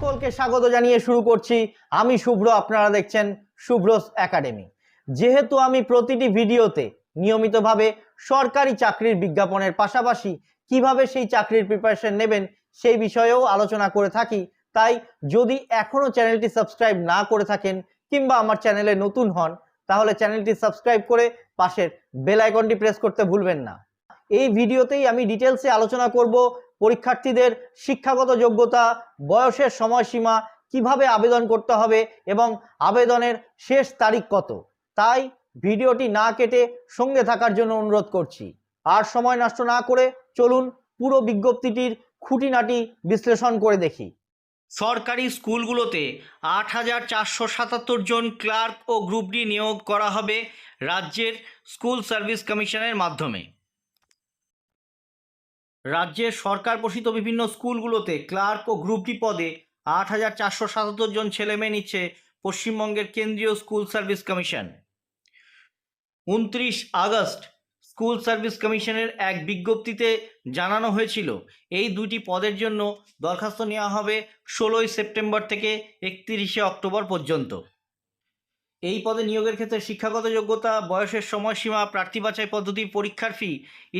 সকলকে স্বাগত জানিয়ে শুরু করছি। আমি শুভ্র, আপনারা দেখছেন শুভ্রস একাডেমি। যেহেতু আমি প্রতিটি ভিডিওতে নিয়মিতভাবে সরকারি চাকরির বিজ্ঞাপনের পাশাপাশি কীভাবে সেই চাকরির প্রিপারেশন নেবেন সেই বিষয়েও আলোচনা করে থাকি, তাই যদি এখনও চ্যানেলটি সাবস্ক্রাইব না করে থাকেন কিংবা আমার চ্যানেলে নতুন হন, তাহলে চ্যানেলটি সাবস্ক্রাইব করে পাশের বেল আইকনটি প্রেস করতে ভুলবেন না। এই ভিডিওতেই আমি ডিটেলসে আলোচনা করব পরীক্ষার্থীদের শিক্ষাগত যোগ্যতা, বয়সের সময়সীমা কীভাবে আবেদন করতে হবে এবং আবেদনের শেষ তারিখ কত? তাই ভিডিওটি না কেটে সঙ্গে থাকার জন্য অনুরোধ করছি। আর সময় নষ্ট না করে চলুন পুরো বিজ্ঞপ্তিটির খুঁটিনাটি বিশ্লেষণ করে দেখি। সরকারি স্কুলগুলোতে আট হাজার চারশো সাতাত্তর জন ক্লার্ক ও গ্রুপ ডি নিয়োগ করা হবে রাজ্যের স্কুল সার্ভিস কমিশনের মাধ্যমে। রাজ্যের সরকার পোষিত বিভিন্ন স্কুলগুলোতে ক্লার্ক ও গ্রুপ ডি পদে আট হাজার চারশো সাতাত্তর জন ছেলে মেয়ে নিচ্ছে পশ্চিমবঙ্গের কেন্দ্রীয় স্কুল সার্ভিস কমিশন। উনত্রিশ আগস্ট স্কুল সার্ভিস কমিশনের এক বিজ্ঞপ্তিতে জানানো হয়েছিল, এই দুটি পদের জন্য দরখাস্ত নেওয়া হবে ষোলোই সেপ্টেম্বর থেকে একত্রিশে অক্টোবর পর্যন্ত। এই পদে নিয়োগের ক্ষেত্রে শিক্ষাগত যোগ্যতা, বয়সের সময়সীমা, প্রার্থী বাছাই পদ্ধতি, পরীক্ষার ফি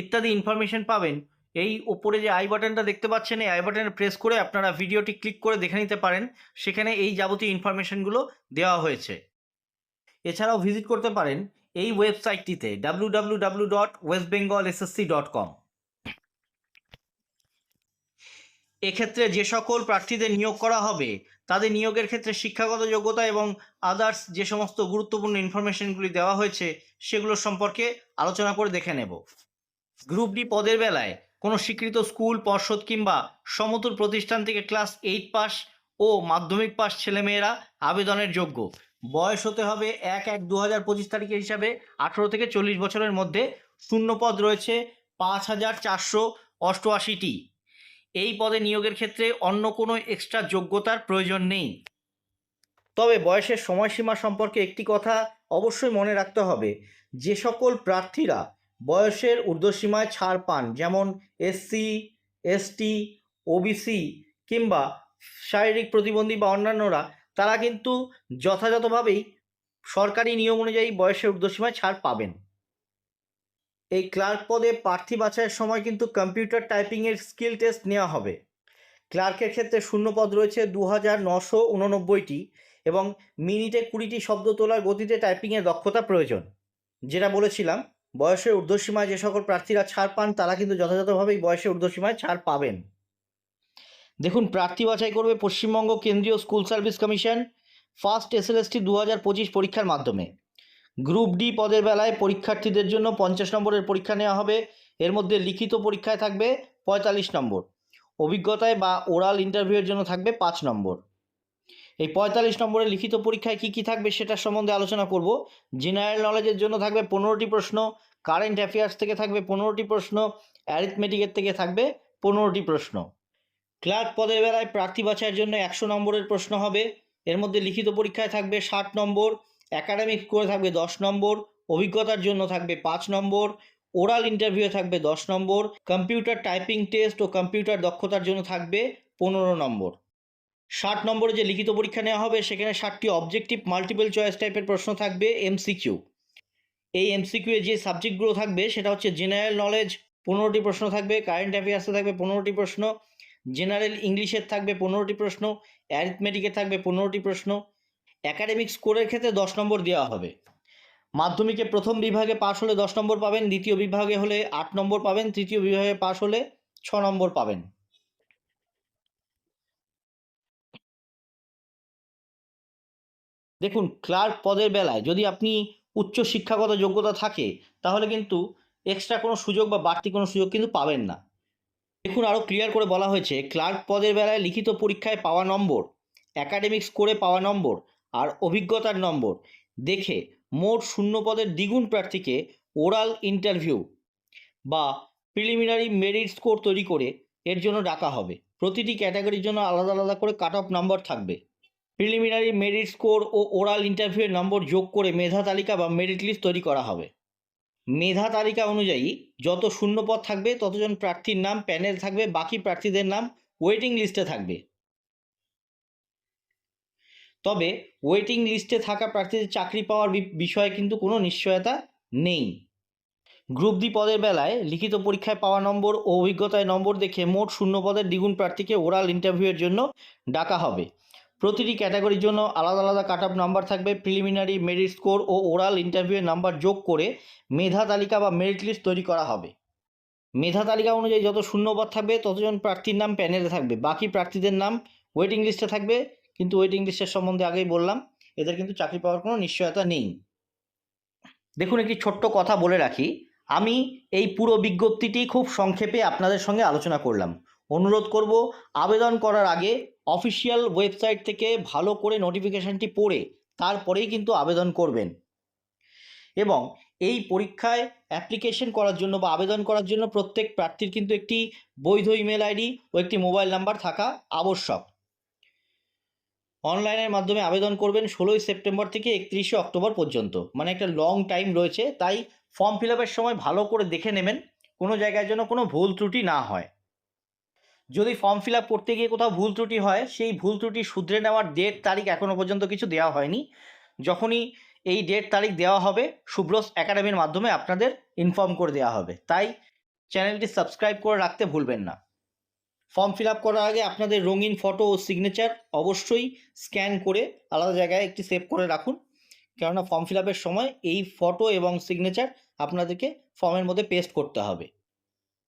ইত্যাদি ইনফরমেশন পাবেন এই ওপরে যে আই বাটনটা দেখতে পাচ্ছেন, এই আই বাটনে প্রেস করে আপনারা ভিডিওটি ক্লিক করে দেখে নিতে পারেন। সেখানে এই যাবতীয় ইনফরমেশনগুলো দেওয়া হয়েছে। এছাড়াও ভিজিট করতে পারেন এই ওয়েবসাইটটিতে W W W dot West Bengal SSC dot com এক্ষেত্রে যে সকল প্রার্থীদের নিয়োগ করা হবে, তাদের নিয়োগের ক্ষেত্রে শিক্ষাগত যোগ্যতা এবং আদার্স যে সমস্ত গুরুত্বপূর্ণ ইনফরমেশনগুলি দেওয়া হয়েছে সেগুলো সম্পর্কে আলোচনা করে দেখে নেব। গ্রুপ ডি পদের বেলায় কোনো স্বীকৃত স্কুল, পর্ষদ কিংবা সমতুল প্রতিষ্ঠান থেকে ক্লাস এইট পাস ও মাধ্যমিক পাস ছেলেমেয়েরা আবেদনের যোগ্য। বয়স হতে হবে এক এক দু হাজার পঁচিশ তারিখের হিসাবে আঠেরো থেকে চল্লিশ বছরের মধ্যে। শূন্য পদ রয়েছে পাঁচ হাজার চারশো অষ্টআশিটি। এই পদে নিয়োগের ক্ষেত্রে অন্য কোনো এক্সট্রা যোগ্যতার প্রয়োজন নেই। তবে বয়সের সময়সীমা সম্পর্কে একটি কথা অবশ্যই মনে রাখতে হবে। যে সকল প্রার্থীরা বয়সের ঊর্ধ্বসীমায় ছাড় পান, যেমন এসসি এসটি ওবিসি কিংবা শারীরিক প্রতিবন্ধী বা অন্যান্যরা, তারা কিন্তু যথাযথভাবেই সরকারি নিয়ম অনুযায়ী বয়সের ঊর্ধ্বসীমায় ছাড় পাবেন। এই ক্লার্ক পদে প্রার্থী বাছাইয়ের সময় কিন্তু কম্পিউটার টাইপিংয়ের স্কিল টেস্ট নেওয়া হবে। ক্লার্কের ক্ষেত্রে শূন্য পদ রয়েছে দু হাজার নশো উননব্বইটি এবং মিনিটে কুড়িটি শব্দ তোলার গতিতে টাইপিংয়ের দক্ষতা প্রয়োজন, যেটা বলেছিলাম। বয়সের ঊর্ধ্বসীমায় যে সকল প্রার্থীরা ছাড় পান, তারা কিন্তু যথাযথভাবেই বয়সের ঊর্ধ্বসীমায় ছাড় পাবেন। দেখুন, প্রার্থী বাছাই করবে পশ্চিমবঙ্গ কেন্দ্রীয় school service commission first SLST দু হাজার পঁচিশ পরীক্ষার মাধ্যমে। গ্রুপ ডি পদের বেলায় পরীক্ষার্থীদের জন্য পঞ্চাশ নম্বরের পরীক্ষা নেওয়া হবে। এর মধ্যে লিখিত পরীক্ষায় থাকবে পঁয়তাল্লিশ নম্বর। অভিজ্ঞতায় বা ওরাল ইন্টারভিউয়ের জন্য থাকবে পাঁচ নম্বর। এই পঁয়তাল্লিশ নম্বরের লিখিত পরীক্ষায় কী কী থাকবে সেটার সম্বন্ধে আলোচনা করব। জেনারেল নলেজের জন্য থাকবে পনেরোটি প্রশ্ন কারেন্ট অ্যাফেয়ার্স থেকে থাকবে পনেরোটি প্রশ্ন অ্যারিথমেটিকের থেকে থাকবে পনেরোটি প্রশ্ন। ক্লার্ক পদের বেলায় প্রার্থী বাছাইয়ের জন্য একশো নম্বরের প্রশ্ন হবে। এর মধ্যে লিখিত পরীক্ষায় থাকবে ষাট নম্বর একাডেমিক করে থাকবে দশ নম্বর, অভিজ্ঞতার জন্য থাকবে পাঁচ নম্বর ওরাল ইন্টারভিউ থাকবে দশ নম্বর কম্পিউটার টাইপিং টেস্ট ও কম্পিউটার দক্ষতার জন্য থাকবে পনেরো নম্বর। ষাট নম্বরে যে লিখিত পরীক্ষা নেওয়া হবে, সেখানে ষাটটি অবজেক্টিভ মাল্টিপল চয়েস টাইপের প্রশ্ন থাকবে এমসিকিউ এই এমসিকিউ এ যে সাবজেক্টগুলো থাকবে, সেটা হচ্ছে জেনারেল নলেজ পনেরোটি প্রশ্ন থাকবে কারেন্ট অ্যাফেয়ার্সে থাকবে পনেরোটি প্রশ্ন জেনারেল ইংলিশের থাকবে পনেরোটি প্রশ্ন অ্যারিথমেটিকের থাকবে পনেরোটি প্রশ্ন অ্যাকাডেমিক স্কোরের ক্ষেত্রে দশ নম্বর দেওয়া হবে। মাধ্যমিকে প্রথম বিভাগে পাশ হলে দশ নম্বর পাবেন, দ্বিতীয় বিভাগে হলে আট নম্বর পাবেন, তৃতীয় বিভাগে পাশ হলে ছ নম্বর পাবেন। দেখুন ক্লার্ক পদের বেলায় যদি আপনি উচ্চ শিক্ষাগত যোগ্যতা থাকে, তাহলে কিন্তু এক্সট্রা কোনো সুযোগ বা বাড়তি কোনো সুযোগ কিন্তু পাবেন না। দেখুন আরও ক্লিয়ার করে বলা হয়েছে ক্লার্ক পদের বেলায় লিখিত পরীক্ষায় পাওয়া নম্বর অ্যাকাডেমিক স্কোরে পাওয়া নম্বর, আর অভিজ্ঞতার নম্বর। দেখে মোট শূন্য পদের দ্বিগুণ প্রার্থীকে ওরাল ইন্টারভিউ বা প্রিলিমিনারি মেরিট স্কোর তৈরি করে এর জন্য ডাকা হবে। প্রতিটি ক্যাটাগরির জন্য আলাদা আলাদা করে কাট অফ নম্বর থাকবে। প্রিলিমিনারি মেরিট স্কোর ও ওরাল ইন্টারভিউয়ের নম্বর যোগ করে মেধা তালিকা বা মেরিট লিস্ট তৈরি করা হবে। মেধা তালিকা অনুযায়ী যত শূন্য পদ থাকবে, ততজন প্রার্থীর নাম, প্যানেল থাকবে, বাকি প্রার্থীদের নাম ওয়েটিং লিস্টে থাকবে। তবে ওয়েটিং লিস্টে থাকা প্রার্থীদের চাকরি পাওয়ার বিষয়ে কিন্তু কোনো নিশ্চয়তা নেই। গ্রুপ ডি পদের বেলায় লিখিত পরীক্ষায় পাওয়া নম্বর ও অভিজ্ঞতায় নম্বর দেখে মোট শূন্য পদের দ্বিগুণ প্রার্থীকে ওরাল ইন্টারভিউয়ের জন্য ডাকা হবে। প্রতিটি ক্যাটাগরির জন্য আলাদা আলাদা কাট অফ নাম্বার থাকবে, প্রিলিমিনারি, মেরিট স্কোর ও ওরাল ইন্টারভিউয়ের নাম্বার যোগ করে মেধা তালিকা বা মেরিট লিস্ট তৈরি করা হবে। মেধা তালিকা অনুযায়ী যত শূন্যপদ থাকবে, ততজন প্রার্থীর নাম প্যানেলে থাকবে। বাকি প্রার্থীদের নাম ওয়েটিং লিস্টে থাকবে। কিন্তু ওয়েটিং লিস্টের সম্বন্ধে আগেই বললাম, এদের কিন্তু চাকরি পাওয়ার কোনো নিশ্চয়তা নেই। দেখুন, একটি ছোট্ট কথা বলে রাখি। আমি এই পুরো বিজ্ঞপ্তিটি খুব সংক্ষেপে আপনাদের সঙ্গে আলোচনা করলাম। অনুরোধ করব, আবেদন করার আগে অফিসিয়াল ওয়েবসাইট থেকে ভালো করে নোটিফিকেশানটি পড়ে তারপরেই কিন্তু আবেদন করবেন। এবং এই পরীক্ষায় অ্যাপ্লিকেশন করার জন্য বা আবেদন করার জন্য প্রত্যেক প্রার্থীর কিন্তু একটি বৈধ ইমেল আইডি ও একটি মোবাইল নাম্বার থাকা আবশ্যক। অনলাইনের মাধ্যমে আবেদন করবেন ষোলোই সেপ্টেম্বর থেকে একত্রিশে অক্টোবর পর্যন্ত। মানে একটা লং টাইম রয়েছে, তাই ফর্ম ফিল সময় ভালো করে দেখে নেবেন, কোনো জায়গায় যেন কোনো ভুল ত্রুটি না হয়। যদি ফর্ম ফিল আপ করতে গিয়ে কোথাও ভুল ত্রুটি হয়, সেই ভুল ত্রুটি শুধরে নেওয়ার ডেট তারিখ এখনও পর্যন্ত কিছু দেওয়া হয়নি। যখনই এই ডেট তারিখ দেওয়া হবে শুভ্রস একাডেমির মাধ্যমে আপনাদের ইনফর্ম করে দেওয়া হবে। তাই চ্যানেলটি সাবস্ক্রাইব করে রাখতে ভুলবেন না। ফর্ম ফিল আপ করার আগে আপনাদের রঙিন ফটো ও সিগনেচার অবশ্যই স্ক্যান করে আলাদা জায়গায় একটি সেভ করে রাখুন। কেননা ফর্ম ফিল আপের সময় এই ফটো এবং সিগনেচার আপনাদেরকে ফর্মের মধ্যে পেস্ট করতে হবে।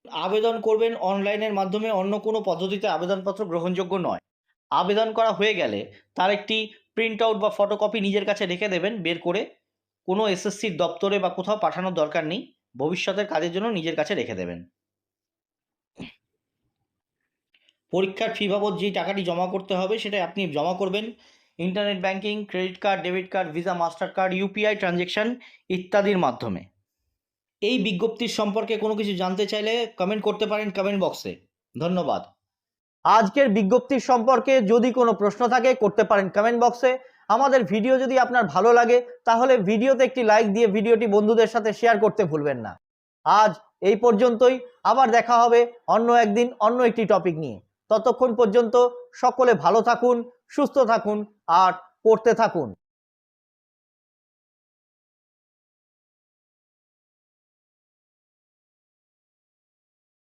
আবেদন করবেন অনলাইনের মাধ্যমে, অন্য কোনো পদ্ধতিতে আবেদনপত্র গ্রহণযোগ্য নয়। আবেদন করা হয়ে গেলে তার একটি প্রিন্ট আউট বা ফটোকপি নিজের কাছে রেখে দেবেন, বের করে কোনো এসএসসির দপ্তরে বা কোথাও পাঠানোর দরকার নেই, ভবিষ্যতের কাজের জন্য নিজের কাছে রেখে দেবেন। পরীক্ষার ফি বাবদ যে টাকাটি জমা করতে হবে সেটা আপনি জমা করবেন। Internet banking credit card debit card Visa master card UPI transaction ইত্যাদির মাধ্যমে। এই বিজ্ঞপ্তির সম্পর্কে কোনো কিছু জানতে চাইলে কমেন্ট করতে পারেন কমেন্ট বক্সে ধন্যবাদ। আজকের বিজ্ঞপ্তির সম্পর্কে যদি কোনো প্রশ্ন থাকে, করতে পারেন কমেন্ট বক্সে আমাদের ভিডিও যদি আপনার ভালো লাগে, তাহলে ভিডিওতে একটি লাইক দিয়ে ভিডিওটি বন্ধুদের সাথে শেয়ার করতে ভুলবেন না। আজ এই পর্যন্তই। আবার দেখা হবে অন্য একদিন অন্য একটি টপিক নিয়ে। ততক্ষণ পর্যন্ত সকলে ভালো থাকুন, সুস্থ থাকুন, আর পড়তে থাকুন।